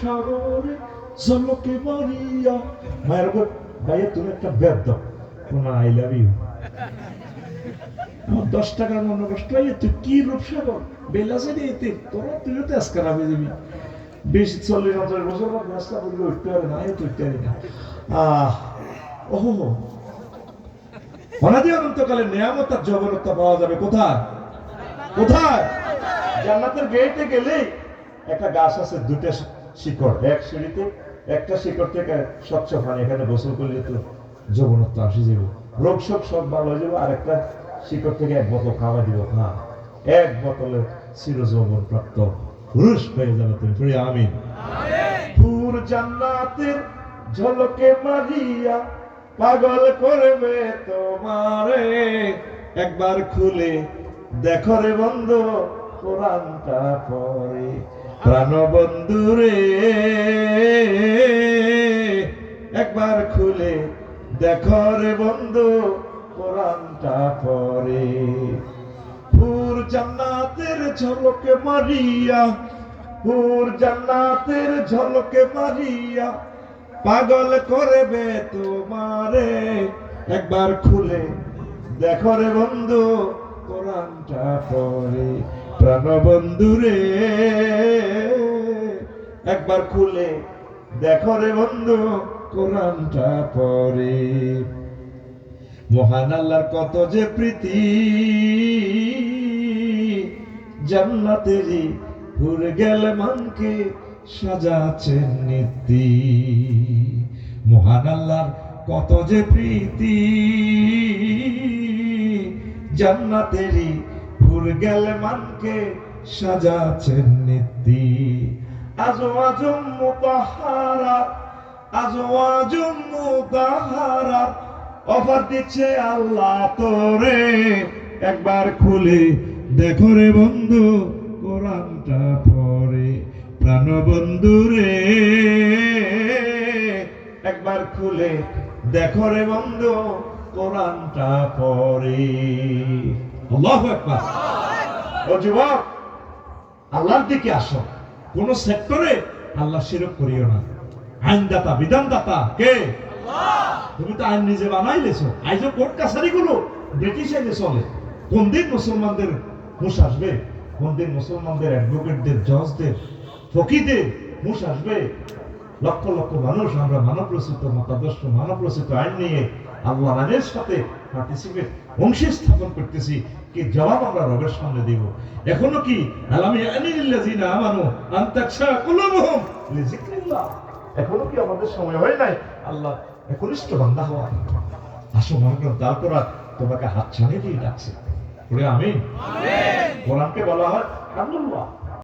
সাগরে জলকে মায়ের ভাইয়া তুমি একটা ব্যাগ দাও। আই লাভ ইউ দশ টাকার মনে কষ্ট হয় তুই কি রূপসাগর? বেলাসে এতে তোরা তুইও তো আজকাল আমি দিবি বিশ চল্লিশ বছর পর রাস্তা উঠতে পারে না তো উঠতে পারি না। আহ, ওহো। অনাদি অনন্তকালে নিয়ামত আর জবরত্তা পাওয়া যাবে কোথায়? কোথায়? জান্নাতের গেটে গেলেই একটা গাছ আছে দুটো শিকড় এক সিঁড়িতে একটা শিকড় থেকে স্বচ্ছ পানি এখানে গোসল করলে তো যৌবনত্ব আসে যাবে রোগ শোক সব ভালো হয়ে যাবে আর একটা শিকড় থেকে এক বোতল খাওয়া দিব না এক বোতলে চির যৌবন প্রাপ্ত পুরুষ হয়ে যাবে তুমি। আমিন। পুর জান্নাতের ঝলকে মারিয়া পাগল করবে তোমারে। একবার খুলে দেখো রে বন্ধু কোরআনটা পরে প্রাণ বন্ধু রে একবার খুলে দেখো রে বন্ধু, কোরআনটা পরে পুর জান্নাতের ঝলকে মারিয়া পুর জান্নাতের ঝলকে মারিয়া, পাগল করবে তোমারে। একবার খুলে দেখো রে বন্ধু কোরআনটা পড়ে প্রাণ বন্ধু রে একবার খুলে দেখো রে বন্ধু কোরআনটা পরে। মহান আল্লাহর কত যে প্রীতি, জান্নাতেরই ঘুরে গেল মনকে সাজাচ্ছেন নীতি মহান আল্লাহর কত যে প্রীতি, জান্নাতেরই ঘুরে গেলে মানকে সাজাচ্ছেন নীতি অফার দিচ্ছে একবার খুলে দেখো রে বন্ধু কোরআনটা পড়ে। প্রাণ বন্ধু রে, একবার খুলে দেখো রে বন্ধু কোরআনটা পড়ে। আল্লাহু আকবার। ও যুবক আল্লাহর দিকে আসো। কোন সেক্টরে আল্লাহ শিরক করিও না। আইনদাতা বিধানদাতা কে? তুমি তো আইন নিজে বানাইলেছো। আইজো কোর্ট কাছারি গুলো ব্রিটিশ আইনে চলে। কোন দিন মুসলমানদের হুশ আসবে? কোন দিন মুসলমানদের অ্যাডভোকেটদের জজদের ফকিদের হুশ আসবে? লক্ষ লক্ষ মানুষ আমরা মানব রচিত মতাদর্শ মানব রচিত আইন নিয়ে আল্লাহ আইনের সাথে পার্টিসিপেট অংশী স্থাপন করতেছি। কি জবাব আমরা রবের সামনে দিব। এখনও কি? আলামি আনিল্লাযিনা আমানু আন তাকশা কুলুবুহুম লিযিকরিল্লাহ। এখনও কি আমাদের সময় হয় নাই? আল্লাহ একনিষ্ঠ বান্দা হওয়া। আসো মনে দাঁড় করা তোমাকে হাত ছানিয়ে দিয়ে ডাকছে। বলে আমি কোরআনকে বলা হয় কান্দুল্লাহ